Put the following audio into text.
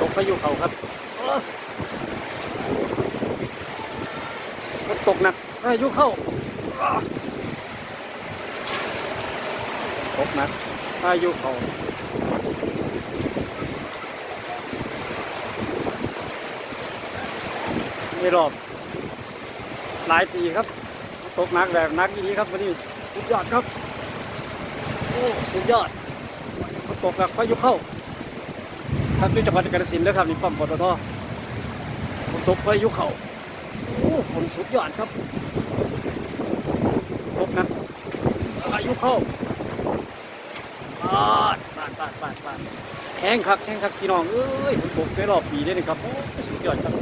ตกพายุเขาครับเอ้อฝนตกหนักพายุเข้าอ้าวตกหนักพายุเข้า ไม่รอบ หลายปีครับ ตกหนักแบบหนักอย่างนี้ครับวันนี้สุดยอดครับโอ้สุดยอดฝนตกหนักพายุเข้าครับที่จังหวัดกาฬสินธุ์นะครับนี่ปั๊มปตทฝนตกพายุเข้าโอ้ฝนสุดยอดครับตกนั้นพายุเข้าปาดปาดปาดปาดปาดแข็งคักแข็งคักพี่น้องเอ้ยฝนตกไปรอบปีเลยนี่ครับโอ้สุดยอดครับ